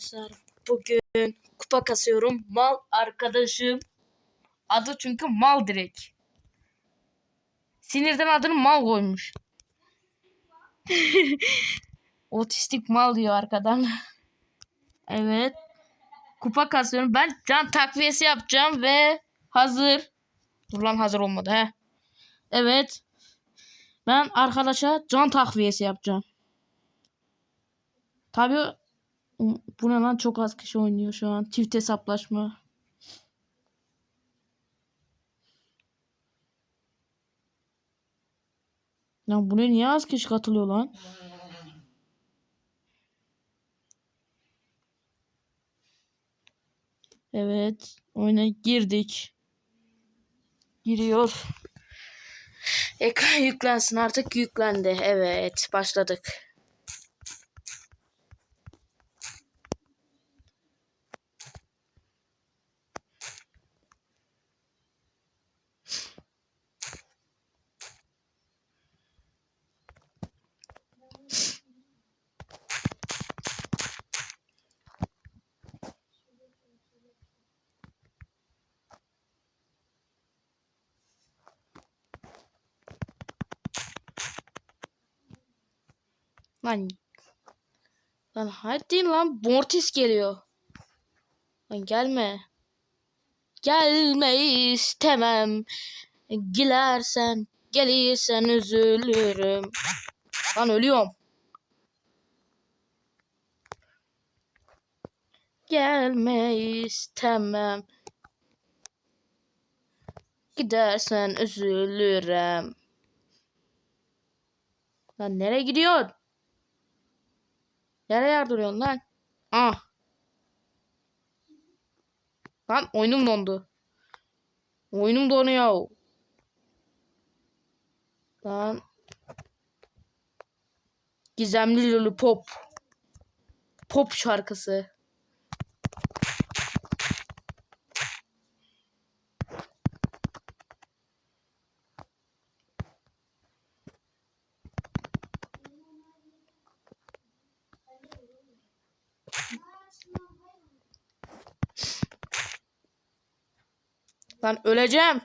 arkadaşlar. Bugün kupa kasıyorum. Mal arkadaşım. Adı çünkü mal direkt. Sinirden adını mal koymuş. Otistik mal diyor arkadan. evet. Kupa kasıyorum. Ben can takviyesi yapacağım ve hazır. Dur lan hazır olmadı he. Evet. Ben arkadaşa can takviyesi yapacağım. Tabii bu ne lan çok az kişi oynuyor şu an. Çift hesaplaşma. Lan bu ne niye az kişi katılıyor lan? Evet. Oyuna girdik. Giriyor. Ekran yüklensin artık yüklendi. Evet başladık. Lan. Lan hadi lan Mortis geliyor. Lan gelme. Gelme istemem. Gilersen gelirsen üzülürüm. Lan ölüyorum. Gelme istemem. Gidersen üzülürüm. Lan nereye gidiyorsun? Nereye yardırıyorsun lan? Ah. Lan oyunum dondu. Oyunum donuyor. Lan. Gizemli Lollipop. Pop şarkısı. Lan öleceğim.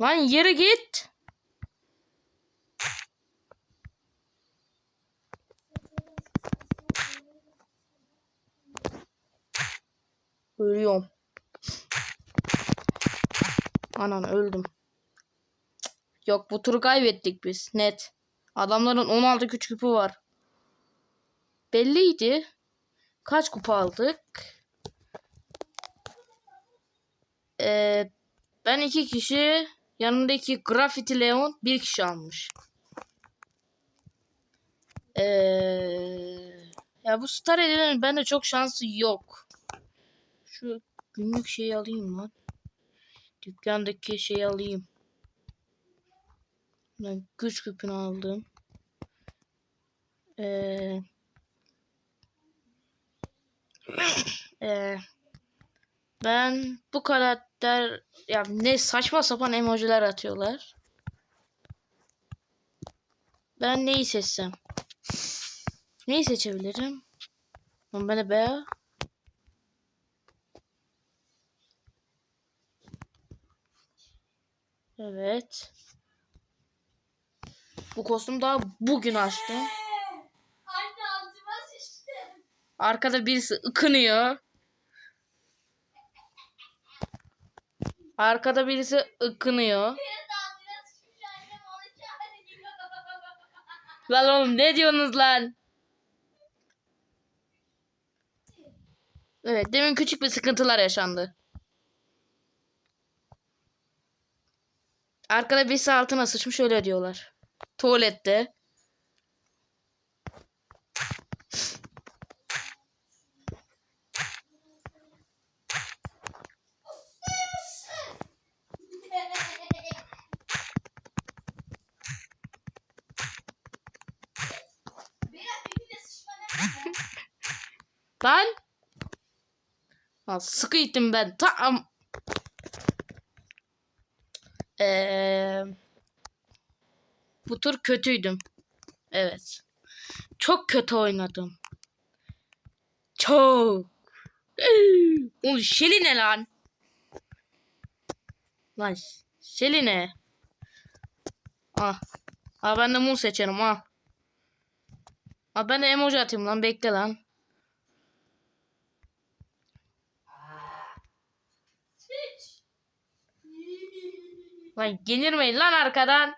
Lan yere git. Ölüyorum. Anan öldüm. Yok bu turu kaybettik biz. Net. Adamların 16 küçük küpü var. Belliydi. Kaç kupa aldık? Ee, ben iki kişi yanımdaki Graffiti Leon bir kişi almış. Ee, ya bu Star Eden'in bende çok şansı yok. Şu günlük şeyi alayım lan. Dükkandaki şeyi alayım. Ben güç küpünü aldım. Ee, ee, ben bu karakter ya ne saçma sapan emojiler atıyorlar. Ben neyi seçsem? Neyi seçebilirim? De be. Evet. Bu kostüm daha bugün açtım. Anne altıma sıçtım. Arkada birisi ıkınıyor. Arkada birisi ıkınıyor. Lan oğlum ne diyorsunuz lan? Evet demin küçük bir sıkıntılar yaşandı. Arkada birisi altına sıçmış öyle diyorlar. Tuvalette. Berat bir de sıçma ne? Lan. Lan sıkı ittim ben. Tam. Ee, bu tur kötüydüm. Evet. Çok kötü oynadım. Çok. Oğlum Şeli ne lan? Lan Şeli ne? Ah. Ah ben de mum seçerim ah. Ah ben de emoji atayım lan bekle lan. Lan gelirmeyin lan arkadan.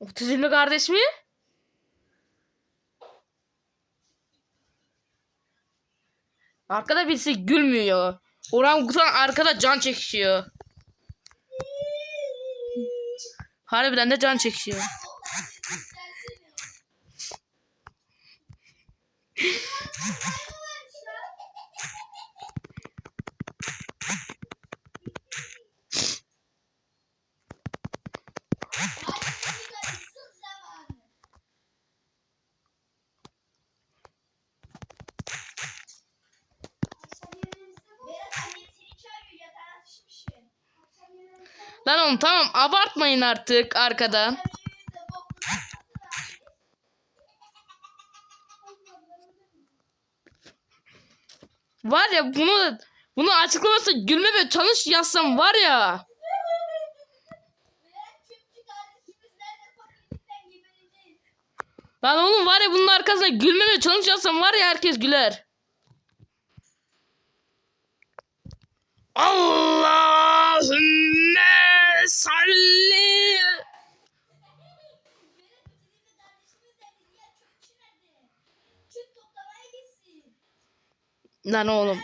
Otizmli kardeş mi? Arkada birisi gülmüyor. Orangutan arkada can çekişiyor. Harbiden de can çekişiyor. Lan oğlum tamam abartmayın artık arkadan. Var ya bunu bunu açıklaması gülme ve çalış yazsam var ya. Lan oğlum var ya bunun arkasına gülme ve challenge yazsam var ya herkes güler. Salli. Lan oğlum.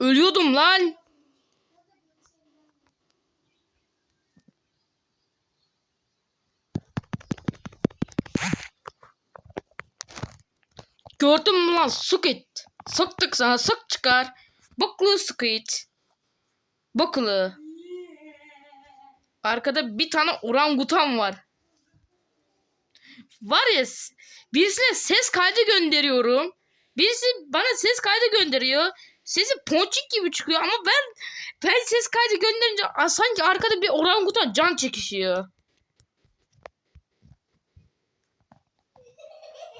Ölüyordum lan. Gördün mü lan squid? Sıktık sana sık çıkar. Boklu squid. Boklu. Arkada bir tane orangutan var. Var ya birisine ses kaydı gönderiyorum. Birisi bana ses kaydı gönderiyor. Sesi ponçik gibi çıkıyor ama ben ben ses kaydı gönderince sanki arkada bir orangutan can çekişiyor.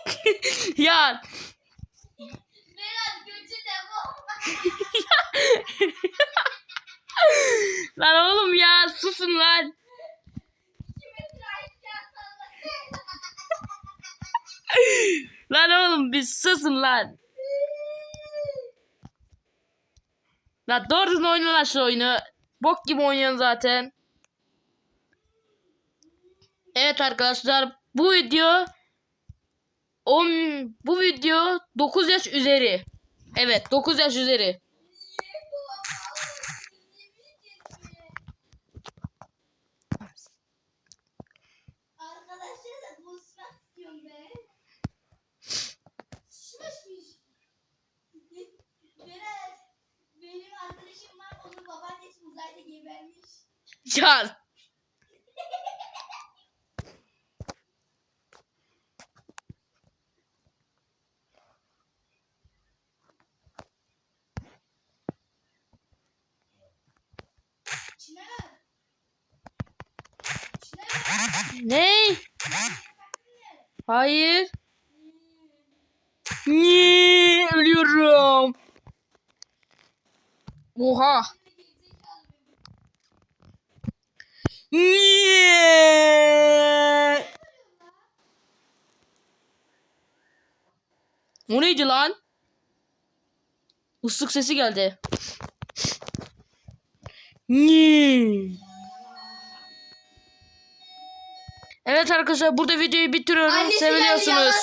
ya lan oğlum ya susun lan. Lan oğlum bir susun lan. Lan doğru düzgün oyna lan şu oyunu. Bok gibi oynuyorsun zaten. Evet arkadaşlar bu video 10 bu video 9 yaş üzeri. Evet 9 yaş üzeri. Çınar. Çınar. ne? Hayır. Niye ölüyorum? Oha. Niye? O neydi lan? Islık sesi geldi. Niye? Evet arkadaşlar burada videoyu bitiriyorum. Annesi Seviliyorsunuz.